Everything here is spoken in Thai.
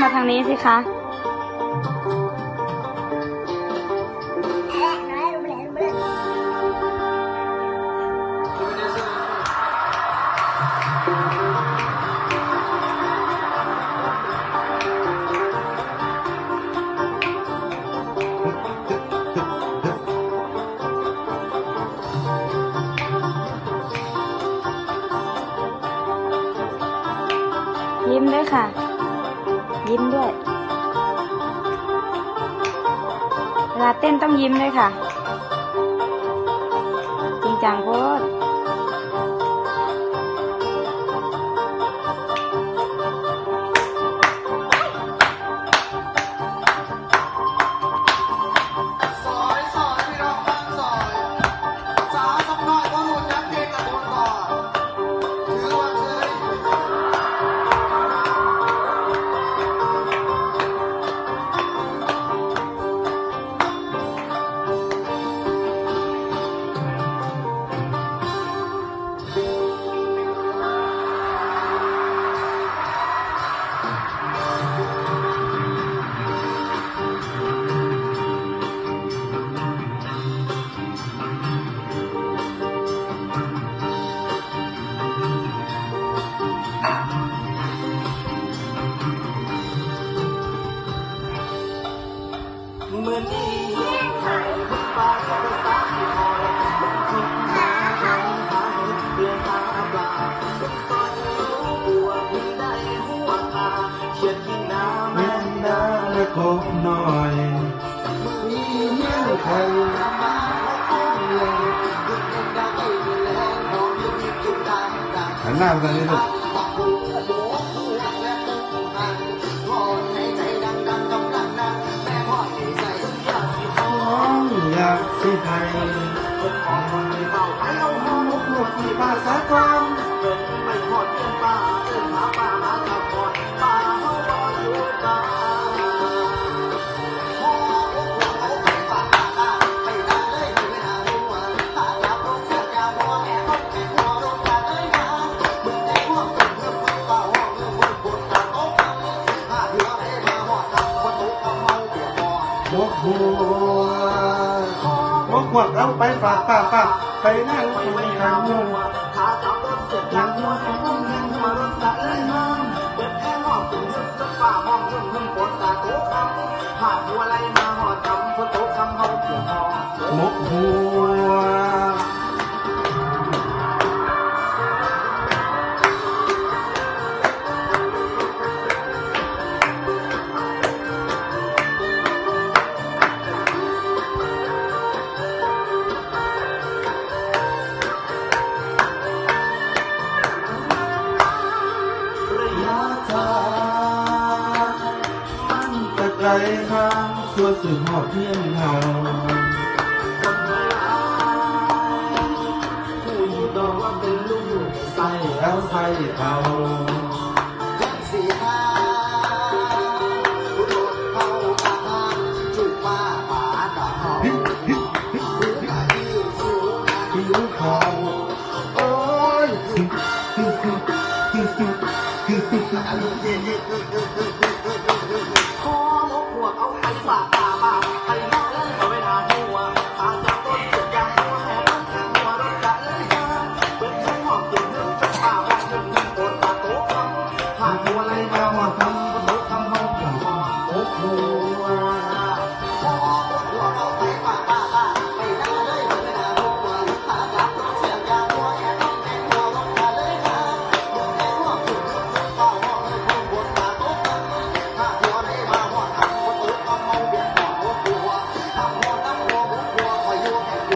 มาทางนี้สิคะยิ้มด้วยค่ะ ยิ้มด้วย เวลาเต้นต้องยิ้มด้วยค่ะ จริงจังโพด เหมือนนี้ใค ไทยคนขอคนที่เฝ้าไปเอาหอมหนวดที่ภาบ้านษากรเดินไปหอดเดินป่าเดินหาป่าหากับหอดป่าเขาบ่อยู่ตาพ่อเอาไปฝา กตาดเลยไม่หาหัวกเสียยาพ่อาแม่พ่อราไปฝาห้องเพื่อนบนบนตาตาให้มาหอดกับคนทุกข์กับเมาเดือดร้อนบกหัวบกหัวเอาไปฝากไปนั่งคุยกันอยู่ขาจับรถเสร็จยังหัวแข็งงหัวรถตะเลยน้ำเปิดแค่หอบถึงซึกซึกป่ามองยังมึงปวดตาโตคำหานหัวไหลมาหอดคำคนโตคำเฮาเกี่ยวหอมกหัว ไกลทางส่วนสื่อหอดเพียงเฮาคนเวลาผู้อยู่ดอกว่าเป็นลูกใส่แล้วใส่เอายังสี่ห้าผู้โดเข้าตาห้างจุกมาป่าตาหอมหูกะยิ้วสูงผิวเขาโอ้ยคอมกหัวกเอ